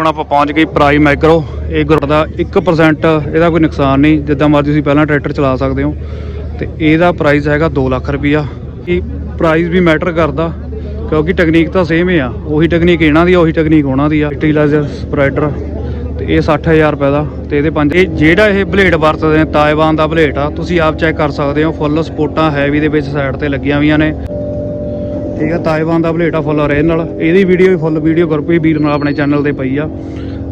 ਹੁਣ ਆਪਾਂ ਪਹੁੰਚ ਗਏ ਪ੍ਰਾਈ ਮਾਈਕਰੋ ਇਹ ਗੁਰ ਦਾ 1% ਇਹਦਾ ਕੋਈ ਨੁਕਸਾਨ ਨਹੀਂ ਜਿੱਦਾਂ ਮਰਜ਼ੀ ਤੁਸੀਂ ਪਹਿਲਾਂ ਟਰੈਕਟਰ ਚਲਾ ਸਕਦੇ ਹੋ। ਤੇ ਇਹਦਾ ਪ੍ਰਾਈਸ ਹੈਗਾ 2 ਲੱਖ ਰੁਪਈਆ ਇਹ ਪ੍ਰਾਈਸ ਵੀ ਮੈਟਰ ਕਰਦਾ ਕਿਉਂਕਿ ਟੈਕਨੀਕ ਤਾਂ ਸੇਮ ਹੀ ਆ। ਉਹੀ ਟੈਕਨੀਕ ਇਹਨਾਂ ਦੀ ਆ, ਉਹੀ ਟੈਕਨੀਕ ਉਹਨਾਂ ਦੀ ਆ। ਸਟੀਲਾਈਜ਼ਰ ਸਪਰਾਈਡਰ ਤੇ ਇਹ 60000 ਰੁਪਏ ਦਾ ਤੇ ਇਹਦੇ ਪੰਜ ਇਹ ਜਿਹੜਾ ਇਹ ਬਲੇਡ ਵਰਤਦੇ ਨੇ ਤਾਇਵਾਨ ਦਾ ਬਲੇਡ ਆ ਤੁਸੀਂ ਆਪ ਚੈੱਕ ਕਰ ਸਕਦੇ ਹੋ ਫੁੱਲ ਸਪੋਰਟਾਂ ਹੈਵੀ ਦੇ ਵਿੱਚ ਸਾਈਡ ਤੇ ਲੱਗੀਆਂ ਹੋਈਆਂ ਨੇ। ਠੀਕ ਆ ਤਾਇਵਾਨ ਦਾ ਬਲੇਡ ਆ ਫੁੱਲ ਰੇ ਨਾਲ ਇਹਦੀ ਵੀਡੀਓ ਵੀ ਫੁੱਲ ਵੀਡੀਓ ਗੁਰਪ੍ਰੀਤ ਵੀਰ ਨਾਲ ਆਪਣੇ ਚੈਨਲ ਤੇ ਪਈ ਆ।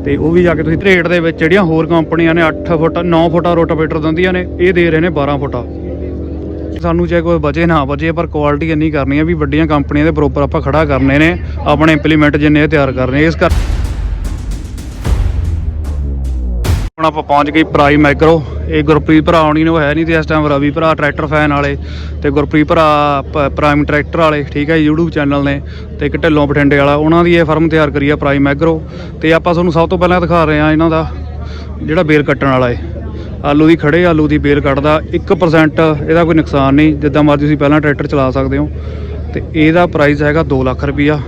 ਤੇ ਉਹ ਵੀ ਜਾ ਕੇ ਤੁਸੀਂ ਰੇਟ ਦੇ ਵਿੱਚ ਜਿਹੜੀਆਂ ਹੋਰ ਕੰਪਨੀਆਂ ਨੇ 8 ਫੁੱਟ 9 ਫੁੱਟਾ ਰੋਟਾਵੇਟਰ ਦਿੰਦੀਆਂ ਨੇ, ਇਹ ਦੇ ਰਹੇ ਨੇ 12 ਫੁੱਟਾ। ਸਾਨੂੰ ਚਾਹੇ ਕੋਈ ਬਚੇ, ਨਾ ਬਚੇ, ਪਰ ਕੁਆਲਿਟੀ ਇੰਨੀ ਕਰਨੀ ਆ ਵੀ ਵੱਡੀਆਂ ਕੰਪਨੀਆਂ ਦੇ ਬਰੋਬਰ ਆਪਾਂ ਖੜਾ ਕਰਨੇ ਨੇ, ਆਪਣੇ ਇੰਪਲੀਮੈਂਟ ਜਿੰਨੇ ਇਹ ਤਿਆਰ ਕਰਨੇ ਇਸ ਕਰ ਆਪਾਂ ਪਹੁੰਚ ਗਏ ਪ੍ਰਾਈ ਮਾਈਕਰੋ ਇਹ ਗੁਰਪ੍ਰੀਤ ਭਰਾ ਆਉਣੀ ਨੂੰ ਹੈ ਨਹੀਂ ਤੇ ਇਸ ਟਾਈਮ ਰਵੀ ਭਰਾ ਟਰੈਕਟਰ ਫੈਨ ਵਾਲੇ ਤੇ ਗੁਰਪ੍ਰੀਤ ਭਰਾ ਪ- ਪ੍ਰਾਈਮ ਟਰੈਕਟਰ ਵਾਲੇ, ਠੀਕ ਹੈ YouTube ਚੈਨਲ ਨੇ ਤੇ ਇੱਕ ਢਿੱਲੋਂ ਬਠਿੰਡੇ ਵਾਲਾ, ਉਹਨਾਂ ਦੀ ਇਹ ਫਰਮ ਤਿਆਰ ਕਰੀ ਆ ਪ੍ਰਾਈ ਮਾਈਕਰੋ ਤੇ ਆਪਾਂ ਤੁਹਾਨੂੰ ਸਭ ਤੋਂ ਪਹਿਲਾਂ ਦਿਖਾ ਰਹੇ ਆ ਇਹਨਾਂ ਦਾ, ਜਿਹੜਾ ਬੇਰ ਕੱਟਣ ਵਾਲਾ ਏ ਆਲੂ ਦੀ ਖੜੇ ਆਲੂ ਦੀ ਬੇਲ ਕੱਟਦਾ 1% ਇਹਦਾ ਕੋਈ ਨੁਕਸਾਨ ਨਹੀਂ, ਜਿੱਦਾਂ ਮਰਜ਼ੀ ਤੁਸੀਂ ਪਹਿਲਾਂ ਟਰੈਕਟਰ ਚਲਾ ਸਕਦੇ ਹੋ। ਤੇ ਇਹਦਾ ਪ੍ਰਾਈਸ ਹੈਗਾ 2 ਲੱਖ ਰੁਪਈਆ।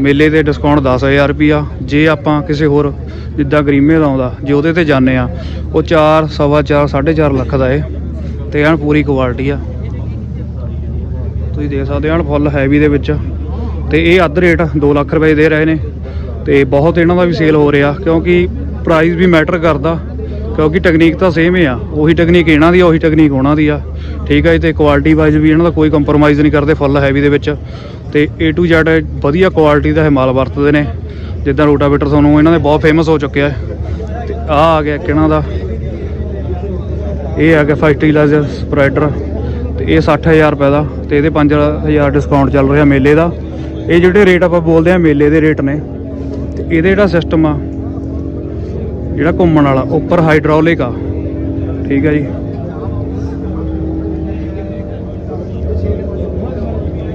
ਮੇਲੇ ਤੇ ਡਿਸਕਾਊਂਟ 10000 ਰੁਪਈਆ ਜੇ ਆਪਾਂ ਕਿਸੇ ਹੋਰ ਜਿੱਦਾਂ ਗਰੀਮੇ ਦਾ ਆਉਂਦਾ, ਜੇ ਉਹਦੇ ਤੇ ਜਾਂਦੇ ਆ ਉਹ 4 ਸਵਾ 4 4.5 ਲੱਖ ਦਾ ਏ। ਤੇ ਐਨ ਪੂਰੀ ਕੁਆਲਿਟੀ ਆ। ਤੁਸੀਂ ਦੇਖ ਸਕਦੇ ਹੋ, ਐਨ ਫੁੱਲ ਹੈਵੀ ਦੇ ਵਿੱਚ। ਤੇ ਇਹ ਅੱਧ ਰੇਟ 2 ਲੱਖ ਰੁਪਏ ਦੇ ਰਹੇ ਨੇ। ਤੇ ਬਹੁਤ ਇਹਨਾਂ ਦਾ ਵੀ ਸੇਲ ਹੋ ਰਿਹਾ, ਕਿਉਂਕਿ ਪ੍ਰਾਈਸ ਵੀ ਮੈਟਰ ਕਰਦਾ। ਕਿਉਂਕਿ ਟੈਕਨੀਕ ਤਾਂ ਸੇਮ ਹੀ ਆ। ਉਹੀ ਟੈਕਨੀਕ ਇਹਨਾਂ ਦੀ ਆ, ਉਹੀ ਟੈਕਨੀਕ ਉਹਨਾਂ ਦੀ ਆ। ਠੀਕ ਹੈ ਜੀ ਤੇ ਕੁਆਲਿਟੀ ਵਾਈਜ਼ ਵੀ ਇਹਨਾਂ ਦਾ ਕੋਈ ਕੰਪਰੋਮਾਈਜ਼ ਨਹੀਂ ਕਰਦੇ ਫੁੱਲ ਹੈਵੀ ਦੇ ਵਿੱਚ। ਤੇ A to Z ਵਧੀਆ ਕੁਆਲਿਟੀ ਦਾ ਇਹ ਮਾਲ ਵਰਤਦੇ ਨੇ। ਜਿੱਦਾਂ ਰੋਟਾਵੇਟਰ ਤੁਹਾਨੂੰ ਇਹਨਾਂ ਦੇ ਬਹੁਤ ਫੇਮਸ ਹੋ ਚੁੱਕਿਆ ਹੈ। ਤੇ ਆ ਆ ਗਿਆ ਕਿਹਨਾਂ ਦਾ। ਇਹ ਆ ਗਿਆ ਫਰਟੀਲਾਈਜ਼ਰ ਸਪਰੈਡਰ ਤੇ ਇਹ 60000 ਰੁਪਏ ਦਾ। ਤੇ ਇਹਦੇ 5000 ਡਿਸਕਾਊਂਟ ਚੱਲ ਰਿਹਾ ਮੇਲੇ ਦਾ। ਇਹ ਜਿਹੜੇ ਰੇਟ ਆਪਾਂ ਬੋਲਦੇ ਆ ਮੇਲੇ ਦੇ ਰੇਟ ਨੇ। ਤੇ ਇਹਦੇ ਜਿਹੜਾ ਸਿਸਟਮ ਆ ਜਿਹੜਾ ਘੁੰਮਣ ਵਾਲਾ, ਉੱਪਰ ਹਾਈਡ੍ਰੋਲਿਕ ਆ। ਠੀਕ ਹੈ ਜੀ।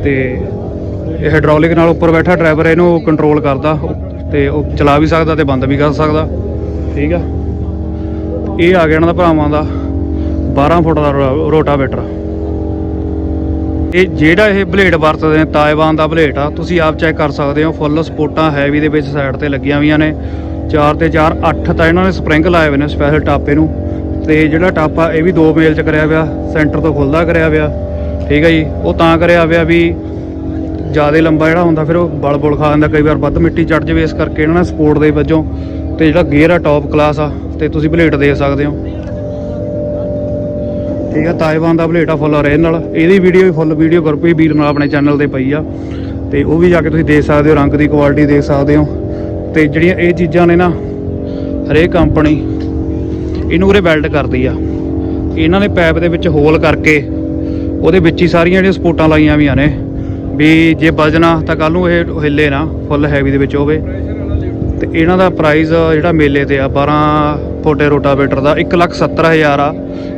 ਤੇ ਇਹ ਹਾਈਡ੍ਰੋਲਿਕ ਨਾਲ ਉੱਪਰ ਬੈਠਾ ਡਰਾਈਵਰ ਇਹਨੂੰ ਕੰਟਰੋਲ ਕਰਦਾ, ਤੇ ਉਹ ਚਲਾ ਵੀ ਸਕਦਾ ਤੇ ਬੰਦ ਵੀ ਕਰ ਸਕਦਾ। ਠੀਕ ਆ। ਇਹ ਆ ਗਿਆ ਇਹਨਾਂ ਦਾ ਭਰਾਵਾਂ ਦਾ 12 ਫੁੱਟ ਦਾ ਰੋ- ਰੋਟਾਵੇਟਰ। ਇਹ ਜਿਹੜਾ ਇਹ ਬਲੇਡ ਵਰਤਦੇ ਨੇ, ਤਾਇਵਾਨ ਦਾ ਬਲੇਡ ਆ, ਤੁਸੀਂ ਆਪ ਚੈੱਕ ਕਰ ਸਕਦੇ ਹੋ, ਫੁੱਲ ਸਪੋਰਟਾਂ ਹੈਵੀ ਦੇ ਵਿੱਚ ਸਾਈਡ ਤੇ ਲੱਗੀਆਂ ਹੋਈਆਂ ਨੇ। 4 ਤੇ 4 8 ਤਾਂ ਇਹਨਾਂ ਨੇ ਸਪ੍ਰਿੰਗ ਲਾਏ ਹੋਏ ਨੇ ਸਪੈਸ਼ਲ ਟਾਪੇ ਨੂੰ। ਤੇ ਜਿਹੜਾ ਟਾਪਾ ਇਹ ਵੀ ਦੋ ਮੇਲ ਚ ਕਰਿਆ ਹੋਇਆ ਸੈਂਟਰ ਤੋਂ ਖੁੱਲਦਾ ਕਰਿਆ ਹੋਇਆ ਠੀਕ ਹੈ ਜੀ, ਉਹ ਤਾਂ ਕਰਿਆ ਹੋਇਆ ਵੀ ਜ਼ਿਆਦਾ ਲੰਬਾ ਜਿਹੜਾ ਹੁੰਦਾ ਫਿਰ ਉਹ ਬਲ ਬੁਲ ਖਾ ਜਾਂਦਾ ਕਈ ਵਾਰ ਵੱਧ ਮਿੱਟੀ ਚੜ ਜਾਵੇ, ਇਸ ਕਰਕੇ ਇਹਨਾਂ ਨੇ ਸਪੋਰਟ ਦੇ ਵਜੋਂ ਤੇ ਜਿਹੜਾ ਗੇਅਰ ਆ ਟੌਪ ਕਲਾਸ ਆ, ਤੇ ਤੁਸੀਂ ਬਲੇਡ ਦੇ ਸਕਦੇ ਹੋ। ਠੀਕ ਆ, ਤਾਇਵਾਨ ਦਾ ਬਲੇਡ ਆ ਫੁੱਲ ਰੇ ਨਾਲ। ਇਹਦੀ ਵੀਡੀਓ ਵੀ ਫੁੱਲ ਵੀਡੀਓ ਗੁਰਪ੍ਰੀਤ ਵੀਰ ਨਾਲ ਆਪਣੇ ਚੈਨਲ ਤੇ ਪਈ ਆ। ਤੇ ਉਹ ਵੀ ਜਾ ਕੇ ਤੁਸੀਂ ਦੇਖ ਸਕਦੇ ਹੋ, ਰੰਗ ਦੀ ਕੁਆਲਿਟੀ ਦੇਖ ਸਕਦੇ ਹੋ। ਤੇ ਜਿਹੜੀਆਂ ਇਹ ਚੀਜ਼ਾਂ ਨੇ ਨਾ, ਹਰੇਕ ਕੰਪਨੀ ਇਹਨੂੰ ਉਰੇ ਵੈਲਡ ਕਰਦੀ ਆ। ਇਹਨਾਂ ਨੇ ਪਾਈਪ ਦੇ ਵਿੱਚ ਹੋਲ ਕਰਕੇ ਉਹਦੇ ਵਿੱਚ ਹੀ ਸਾਰੀਆਂ ਜਿਹੜੀਆਂ ਸਪੋਰਟਾਂ ਲਾਈਆਂ ਵੀਆਂ ਨੇ, ਵੀ ਜੇ ਵੱਜਣਾ ਤਾਂ ਕੱਲ ਨੂੰ ਇਹ ਹਿੱਲੇ ਨਾ ਫੁੱਲ ਹੈਵੀ ਦੇ ਵਿੱਚ ਹੋਵੇ। ਤੇ ਇਹਨਾਂ ਦਾ ਪ੍ਰਾਈਸ ਜਿਹੜਾ ਮੇਲੇ ਤੇ ਆ 12 ਫੁੱਟੇ ਰੋਟਾਵੇਟਰ ਦਾ 170000 ਆ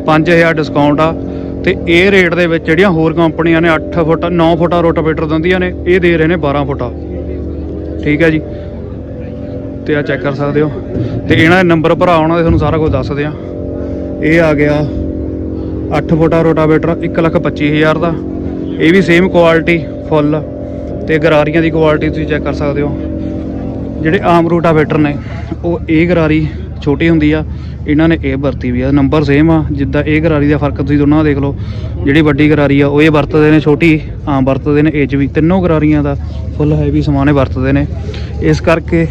5000 ਡਿਸਕਾਊਂਟ ਆ। ਤੇ ਇਹ ਰੇਟ ਦੇ ਵਿੱਚ ਜਿਹੜੀਆਂ ਹੋਰ ਕੰਪਨੀਆਂ ਨੇ 8 ਫੁੱਟ 9 ਫੁੱਟਾ ਰੋਟਾਵੇਟਰ ਦਿੰਦੀਆਂ ਨੇ, ਇਹ ਦੇ ਰਹੇ ਨੇ 12 ਫੁੱਟਾ। ਠੀਕ ਹੈ ਜੀ। ਤੇ ਆ ਚੈੱਕ ਕਰ ਸਕਦੇ ਹੋ। ਤੇ ਇਹਨਾਂ ਦੇ ਨੰਬਰ ਭਰਾ ਉਹਨਾਂ ਦੇ ਤੁਹਾਨੂੰ ਸਾਰਾ ਕੁਝ ਦੱਸਦੇ ਆ ਇਹ ਆ ਗਿਆ 8 ਫੁੱਟਾ ਰੋਟਾਵੇਟਰ 125000 ਦਾ। ਇਹ ਵੀ ਸੇਮ ਕੁਆਲਿਟੀ ਫੁੱਲ ਤੇ ਗਰਾਰੀਆਂ ਦੀ ਕੁਆਲਿਟੀ ਤੁਸੀਂ ਚੈੱਕ ਕਰ ਸਕਦੇ ਹੋ। ਜਿਹੜੇ ਆਮ ਰੋਟਾਵੇਟਰ ਨੇ, ਉਹ ਇਹ ਗਰਾਰੀ ਛੋਟੀ ਹੁੰਦੀ ਆ। ਇਹਨਾਂ ਨੇ ਇਹ ਵਰਤੀ ਵੀ ਆ। ਨੰਬਰ ਸੇਮ ਆ, ਜਿੱਦਾਂ ਇਹ ਗਰਾਰੀ ਦਾ ਫ਼ਰਕ ਤੁਸੀਂ ਦੋਨਾਂ ਦਾ ਦੇਖ ਲਓ। ਜਿਹੜੀ ਵੱਡੀ ਗਰਾਰੀ ਆ, ਉਹ ਇਹ ਵਰਤਦੇ ਨੇ ਛੋਟੀ, ਆਮ ਵਰਤਦੇ ਨੇ। ਇਹ 'ਚ ਵੀ ਤਿੰਨੋਂ ਗਰਾਰੀਆਂ ਦਾ ਫੁੱਲ ਹੈਵੀ ਸਮਾਨ ਇਹ ਵਰਤਦੇ ਨੇ। ਇਸ ਕਰਕੇ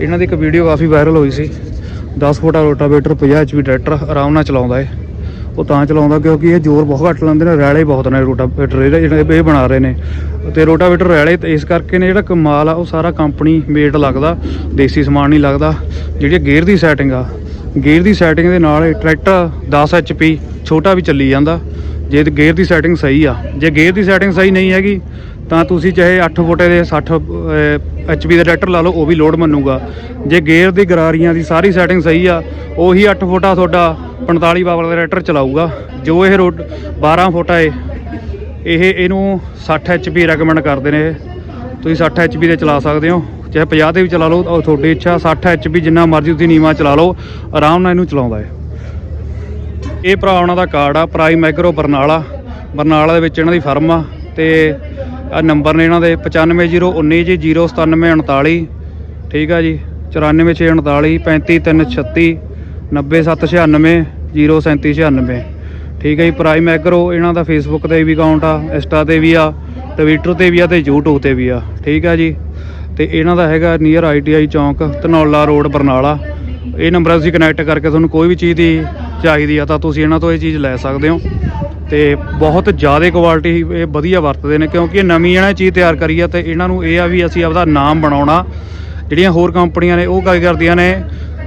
ਇਹਨਾਂ ਦੀ ਇੱਕ ਵੀਡੀਓ ਕਾਫੀ ਵਾਇਰਲ ਹੋਈ ਸੀ। 10 ਫੁੱਟਾ ਰੋਟਾਵੇਟਰ 50 ਐਚਪੀ ਟਰੈਕਟਰ ਆਰਾਮ ਨਾਲ ਚਲਾਉਂਦਾ ਏ। ਉਹ ਤਾਂ ਚਲਾਉਂਦਾ ਕਿਉਂਕਿ ਇਹ ਜ਼ੋਰ ਬਹੁਤ ਘੱਟ ਲਾਉਂਦੇ ਨੇ, ਰੈਲੇ ਬਹੁਤ ਨੇ ਰੋਟਾਵੇਟਰ ਇਹਦੇ ਜਿਹੜੇ ਇਹ ਬਣਾ ਰਹੇ ਨੇ। ਤੇ ਰੋਟਾਵੇਟਰ, ਰੈਲੇ ਤੇ ਇਸ ਕਰਕੇ ਨੇ ਜਿਹੜਾ ਕਮਾਲ ਆ, ਉਹ ਸਾਰਾ ਕੰਪਨੀ ਮੇਡ ਲੱਗਦਾ, ਦੇਸੀ ਸਮਾਨ ਨਹੀਂ ਲੱਗਦਾ। ਜਿਹੜੀ ਗੇਅਰ ਦੀ ਸੈਟਿੰਗ ਆ, ਗੇਅਰ ਦੀ ਸੈਟਿੰਗ ਦੇ ਨਾਲ ਇਹ ਟਰੈਕਟਰ 10 ਐਚਪੀ ਛੋਟਾ ਵੀ ਚੱਲੀ ਜਾਂਦਾ। ਜੇ ਗੇਅਰ ਦੀ ਸੈਟਿੰਗ ਸਹੀ ਆ, ਜੇ ਗੇਅਰ ਦੀ ਸੈਟਿੰਗ ਸਹੀ ਨਹੀਂ ਹੈਗੀ ਤਾਂ ਤੁਸੀਂ ਚਾਹੇ 8 ਫੁੱਟੇ ਦੇ 60 ਐਚਪੀ ਦਾ ਟਰੈਕਟਰ ਲਾ ਲਓ, ਉਹ ਵੀ ਲੋਡ ਮੰਨੂਗਾ। ਜੇ ਗੇਅਰ ਦੀ ਗਰਾਰੀਆਂ ਦੀ ਸਾਰੀ ਸੈਟਿੰਗ ਸਹੀ ਆ, ਉਹੀ 8 ਫੁੱਟਾ ਤੁਹਾਡਾ 45 ਪਾਵਰ ਦਾ ਟਰੈਕਟਰ ਚਲਾਊਗਾ। ਜੋ ਇਹ ਰੋਡ 12 ਫੁੱਟਾ ਏ ਇਹ ਇਹਨੂੰ 60 ਐਚਪੀ ਰეკਮੈਂਡ ਕਰਦੇ ਨੇ ਇਹ। ਤੁਸੀਂ 60 ਐਚਪੀ ਦੇ ਚਲਾ ਸਕਦੇ ਹੋ। ਚਾਹੇ 50 ਦੇ ਵੀ ਚਲਾ ਲਓ ਤੁਹਾਡੀ ਇੱਛਾ 60 ਐਚਪੀ ਜਿੰਨਾ ਮਰਜ਼ੀ ਤੁਸੀਂ ਨੀਵਾ ਚਲਾ ਲਓ, ਆਰਾਮ ਨਾਲ ਇਹਨੂੰ ਚਲਾਉਂਦਾ ਏ ਇਹ ਭਰਾ ਉਹਨਾਂ ਦਾ ਕਾਰਡ ਆ ਪ੍ਰਾਈ ਮਾਈਕਰੋ ਬਰਨਾਲਾ। ਬਰਨਾਲਾ ਦੇ ਵਿੱਚ ਇਹਨਾਂ ਦੀ ਫਰਮ ਆ, ਤੇ ਆ ਨੰਬਰ ਨੇ ਇਹਨਾਂ ਦੇ 9501909749 ਠੀਕ ਆ ਜੀ 94649 35336 90796 03796 ਠੀਕ ਹੈ ਜੀ ਪ੍ਰਾਈਮ ਐਗਰੋ ਇਹਨਾਂ ਦਾ ਫੇਸਬੁੱਕ ਤੇ ਵੀ ਅਕਾਊਂਟ ਆ ਇੰਸਟਾ ਤੇ ਵੀ ਆ ਟਵਿੱਟਰ ਤੇ ਵੀ ਆ ਤੇ YouTube ਤੇ ਵੀ ਆ, ਠੀਕ ਆ ਜੀ। ਤੇ ਇਹਨਾਂ ਦਾ ਹੈਗਾ ਨੀਅਰ ਆਈਟੀਆਈ ਚੌਂਕ, ਧਨੌਲਾ ਰੋਡ, ਬਰਨਾਲਾ। ਇਹ ਨੰਬਰ ਅਸੀਂ ਕਨੈਕਟ ਕਰਕੇ ਤੁਹਾਨੂੰ ਕੋਈ ਵੀ ਚੀਜ਼ ਦੀ ਚਾਹੀਦੀ ਆ ਤਾਂ ਤੁਸੀਂ ਇਹਨਾਂ ਤੋਂ ਇਹ ਚੀਜ਼ ਲੈ ਸਕਦੇ ਹੋ। ਤੇ ਬਹੁਤ ਜ਼ਿਆਦਾ ਕੁਆਲਿਟੀ ਇਹ ਵਧੀਆ ਵਰਤਦੇ ਨੇ, ਕਿਉਂਕਿ ਇਹ ਨਵੀਂ ਇਹਨਾਂ ਚੀਜ਼ ਤਿਆਰ ਕਰੀ ਆ ਤੇ ਇਹਨਾਂ ਨੂੰ ਇਹ ਆ ਵੀ ਅਸੀਂ ਆਪਦਾ ਨਾਮ ਬਣਾਉਣਾ। ਜਿਹੜੀਆਂ ਹੋਰ ਕੰਪਨੀਆਂ ਨੇ, ਉਹ ਕੀ ਕਰਦੀਆਂ ਨੇ,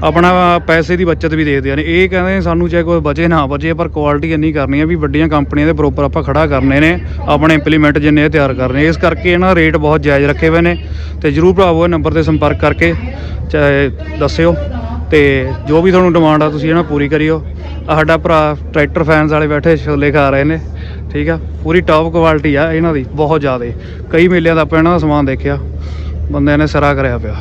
ਆਪਣਾ ਪੈਸੇ ਦੀ ਬਚਤ ਵੀ ਦੇਖਦੀਆਂ ਨੇ। ਇਹ ਕਹਿੰਦੇ ਸਾਨੂੰ ਚਾਹੇ ਕੋਈ ਬਚੇ, ਨਾ ਬਚੇ, ਪਰ ਕੁਆਲਿਟੀ ਇੰਨੀ ਕਰਨੀ ਹੈ ਵੀ ਵੱਡੀਆਂ ਕੰਪਨੀਆਂ ਦੇ ਪ੍ਰੋਪਰ ਆਪਾਂ ਖੜਾ ਕਰਨੇ ਨੇ, ਆਪਣੇ ਇੰਪਲੀਮੈਂਟ ਜਿੰਨੇ ਤਿਆਰ ਕਰਨੇ ਇਸ ਕਰਕੇ ਇਹਨਾਂ ਰੇਟ ਬਹੁਤ ਜਾਇਜ਼ ਰੱਖੇ ਹੋਏ ਨੇ। ਤੇ ਜਰੂਰ ਭਰਾਵੋ, ਇਹ ਨੰਬਰ ਤੇ ਸੰਪਰਕ ਕਰਕੇ, ਚਾਹੇ ਦੱਸਿਓ। ਤੇ ਜੋ ਵੀ ਤੁਹਾਨੂੰ ਡਿਮਾਂਡ ਆ, ਤੁਸੀਂ ਇਹਨਾਂ ਪੂਰੀ ਕਰਿਓ। ਆਹ ਸਾਡਾ ਭਰਾ ਟਰੈਕਟਰ ਫੈਨਸ ਵਾਲੇ ਬੈਠੇ, ਛੋਲੇ ਖਾ ਰਹੇ ਨੇ, ਠੀਕ ਆ? ਪੂਰੀ ਟੌਪ ਕੁਆਲਿਟੀ ਆ ਇਹਨਾਂ ਦੀ, ਬਹੁਤ ਜ਼ਿਆਦਾ। ਕਈ ਮੇਲਿਆਂ ਦਾ ਆਪਾਂ ਇਹਨਾਂ ਦਾ ਸਮਾਨ ਦੇਖਿਆ। ਬੰਦਿਆਂ ਨੇ ਸਿਰਾ ਕਰਿਆ ਪਿਆ।